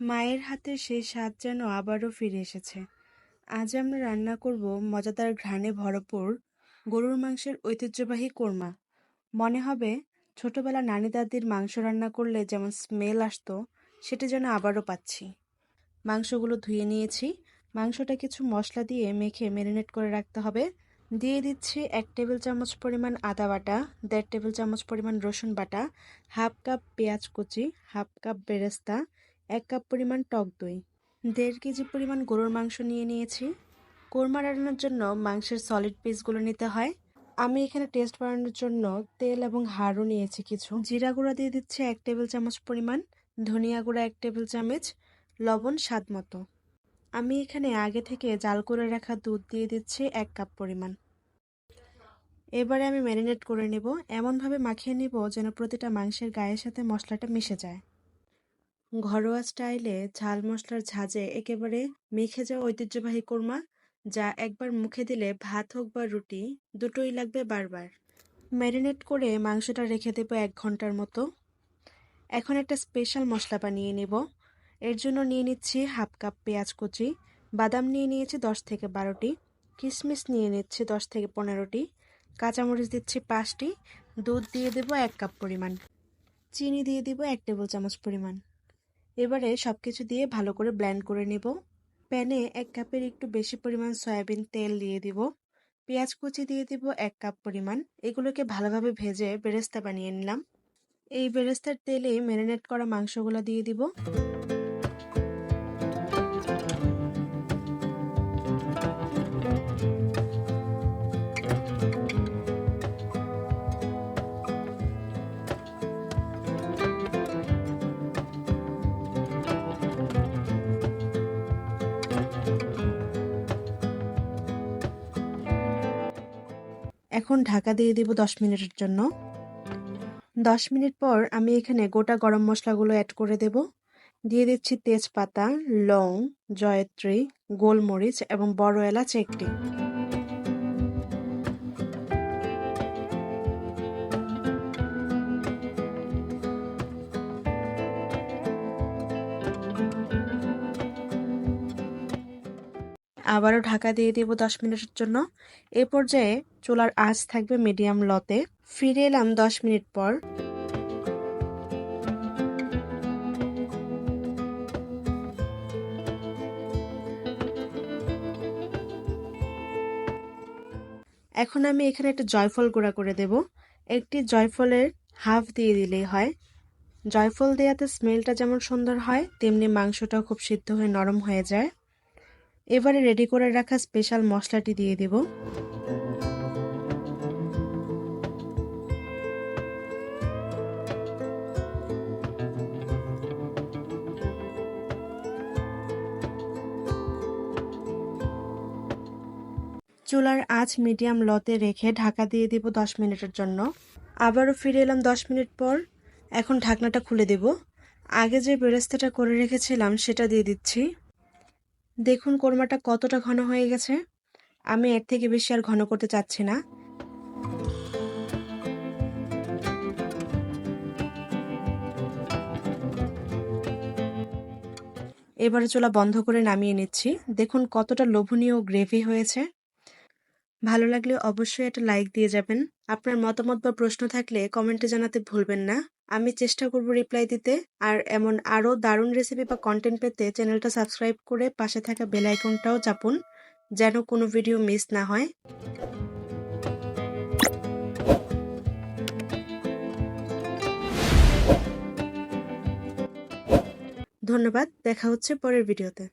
মায়ের হাতের সেই স্বাদ যেন আবারও ফিরে এসেছে। আজ আমরা রান্না করব মজাদার ঘ্রাণে ভরপুর গরুর মাংসের ঐতিহ্যবাহী কোরমা। মনে হবে, ছোটবেলা নানি দাদির মাংস রান্না করলে যেমন স্মেল আসতো, সেটা যেন আবারও পাচ্ছি। মাংসগুলো ধুয়ে নিয়েছি। মাংসটা কিছু মশলা দিয়ে মেখে ম্যারিনেট করে রাখতে হবে। দিয়ে দিচ্ছি এক টেবিল চামচ পরিমাণ আদা বাটা, দেড় টেবিল চামচ পরিমাণ রসুন বাটা, হাফ কাপ পেঁয়াজ কুচি, হাফ কাপ বেরেস্তা এক কাপ পরিমাণ টক দই, দেড় কেজি পরিমাণ গরুর মাংস নিয়ে নিয়েছি। কোরমা রান্নার জন্য মাংসের সলিড পিসগুলো নিতে হয়। আমি এখানে টেস্ট বাড়ানোর জন্য তেল এবং হাড়ও নিয়েছি কিছু। জিরা গুঁড়া দিয়ে দিচ্ছি এক টেবিল চামচ পরিমাণ, ধনিয়া গুঁড়া এক টেবিল চামচ, লবণ স্বাদ মতো। আমি এখানে আগে থেকে জাল করে রাখা দুধ দিয়ে দিচ্ছি এক কাপ পরিমাণ। এবারে আমি ম্যারিনেট করে নেব। এমনভাবে মাখিয়ে নেব যেন প্রতিটা মাংসের গায়ের সাথে মশলাটা মিশে যায়। ঘরোয়া স্টাইলে ঝাল মশলার ঝাঁজে একেবারে মেখে যাওয়া ঐতিহ্যবাহী কোরমা, যা একবার মুখে দিলে ভাত হোক বা রুটি, দুটোই লাগবে বারবার। ম্যারিনেট করে মাংসটা রেখে দেবো এক ঘণ্টার মতো। এখন একটা স্পেশাল মশলা বানিয়ে নেব। এর জন্য নিয়ে নিচ্ছি হাফ কাপ পেঁয়াজ কুচি, বাদাম নিয়ে নিয়েছি দশ থেকে বারোটি কিশমিশ নিয়ে নিচ্ছি দশ থেকে পনেরোটি, কাঁচামরিচ দিচ্ছি পাঁচটি, দুধ দিয়ে দেবো এক কাপ পরিমাণ, চিনি দিয়ে দিব এক টেবিল চামচ পরিমাণ। এবারে সব কিছু দিয়ে ভালো করে ব্ল্যান্ড করে নেব। প্যানে এক কাপের একটু বেশি পরিমাণ সয়াবিন তেল দিয়ে দিব। পেঁয়াজ কুচি দিয়ে দিব এক কাপ পরিমাণ। এগুলোকে ভালোভাবে ভেজে বেরেস্তা বানিয়ে নিলাম। এই বেরেস্তার তেলে ম্যারিনেট করা মাংসগুলো দিয়ে দিব। এখন ঢাকা দিয়ে দিব দশ মিনিটের জন্য। দশ মিনিট পর আমি এখানে গোটা গরম মশলাগুলো অ্যাড করে দেব। দিয়ে দিচ্ছি তেজপাতা, লং, জয়ত্রী, গোলমরিচ এবং বড় এলাচ একটি। আবারও ঢাকা দিয়ে দেব দশ মিনিটের জন্য। এ পর্যায়ে চুলার আঁচ থাকবে মিডিয়াম লতে। ফিরে এলাম দশ মিনিট পর। এখন আমি এখানে একটা জয়ফল গুঁড়া করে দেব। একটি জয়ফলের হাফ দিয়ে দিলেই হয়। জয়ফল দেওয়াতে স্মেলটা যেমন সুন্দর হয়, তেমনি মাংসটাও খুব সিদ্ধ হয়ে নরম হয়ে যায়। এবারে রেডি করে রাখা স্পেশাল মশলাটি দিয়ে দেব। চুলার আঁচ মিডিয়াম লতে রেখে ঢাকা দিয়ে দিব দশ মিনিটের জন্য। আবারও ফিরে এলাম দশ মিনিট পর। এখন ঢাকনাটা খুলে দেব। আগে যে বেরেস্তাটা করে রেখেছিলাম সেটা দিয়ে দিচ্ছি। দেখুন কোরমাটা কতটা ঘন হয়ে গেছে। আমি এর থেকে বেশি আর ঘন করতে চাচ্ছি না। এবারে চোলা বন্ধ করে নামিয়ে নিচ্ছি। দেখুন কতটা লোভনীয় গ্রেভি হয়েছে। ভালো লাগলে অবশ্যই একটা লাইক দিয়ে যাবেন। আপনার মতামত বা প্রশ্ন থাকলে কমেন্টে জানাতে ভুলবেন না। আমি চেষ্টা করব রিপ্লাই দিতে। আর এমন আরও দারুণ রেসিপি বা কন্টেন্ট পেতে চ্যানেলটা সাবস্ক্রাইব করে পাশে থাকা বেল আইকনটাও চাপুন, যেন কোনো ভিডিও মিস না হয়। ধন্যবাদ, দেখা হচ্ছে পরের ভিডিওতে